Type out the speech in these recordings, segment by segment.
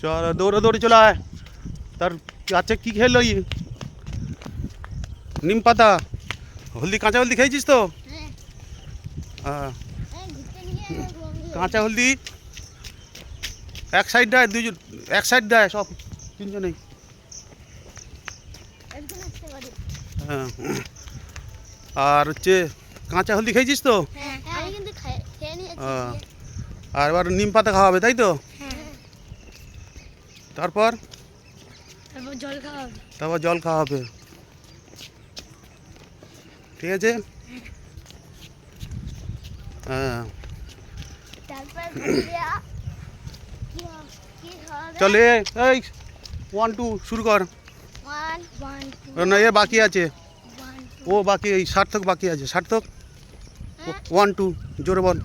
চল দৌড়ে দৌড়ে চলে আয়। তার আচ্ছা কি খেলো নিম পাতা। হলদি কাঁচা হলদি খেয়েছিস তো? হ্যাঁ। কাঁচা হলদি? এক সাইড দেয় দুজন এক সাইড দেয় সব তিনজনেই। হ্যাঁ। আর হচ্ছে কাঁচা হলদি খেয়েছিস তো? হ্যাঁ আর এবার নিম পাতা খাওয়াবে তাই তো? তারপর? তারপর জল খাওয়া হবে। তারপর জল খাওয়াবে ঠিক আছে? হ্যাঁ। হবে? চলে এই ওয়ান টু শুরু কর। না এ বাকি আছে। ও বাকি এই সার্থক বাকি আছে সার্থক? হ্যাঁ। ওয়ান টু জোরে বল।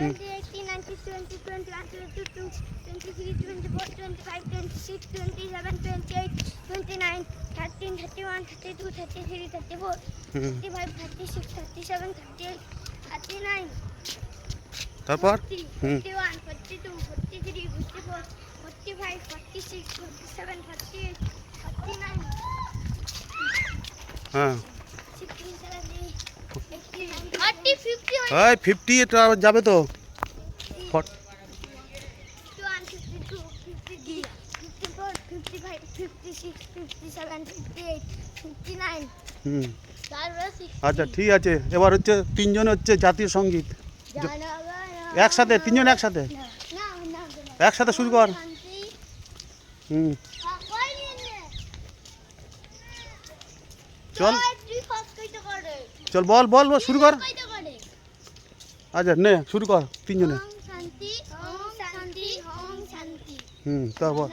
2018, 19, 20, 21, 22, 23, 24, 25, 26, 27, 28, 29, 30, 31, 32, 33, 34, 35, 36, 37, 38, 39, তারপর 41, 42, 43, 44, 45, 46, 47, 48, 49 হ্যাঁ ফিফটি নাইন হুম। তারপরে আচ্ছা ঠিক আছে। এবার হচ্ছে তিনজন হচ্ছে জাতীয় সংগীত। একসাথে তিনজন একসাথে? একসাথে শুরু কর। হুম। চল। চল বল বল বল, শুরু কর। আচ্ছা নে শুরু কর তিনজনে। হুম তারপর।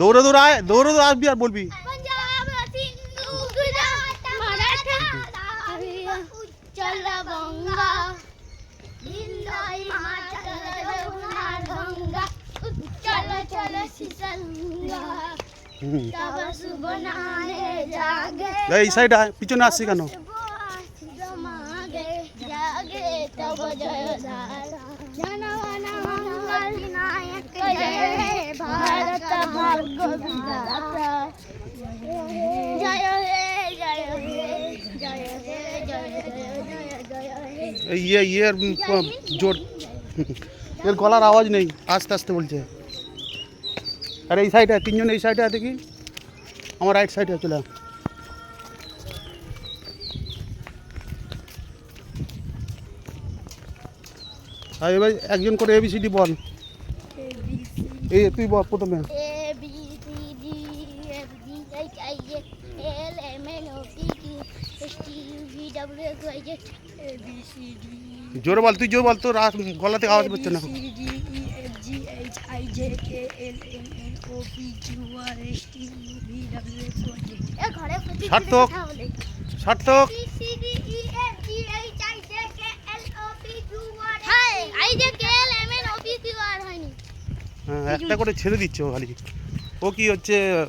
দৌড়ে দৌড় আয় দৌড়ে দৌড় আসবি আর বলবি। চল জয় হে জয় জয় হে এই ইয়ে ইয়ের জোর। এর গলার আওয়াজ নেই, আস্তে আস্তে বলছে। আর এই সাইডে তিনজন এই সাইডে দেখি। আমার রাইট সাইডে চলে। আর এবার একজন করে এবিসিডি বল। এই তুই বল প্রথমে। জোরে বল তুই জোরে বল তোর আ- গলা থেকে আওয়াজ পাচ্ছে না। সার্থক। সার্থক। হ্যাঁ একটা করে ছেড়ে দিচ্ছে ও খালি। ও কি হচ্ছে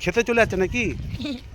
খেতে চলে যাচ্ছে নাকি?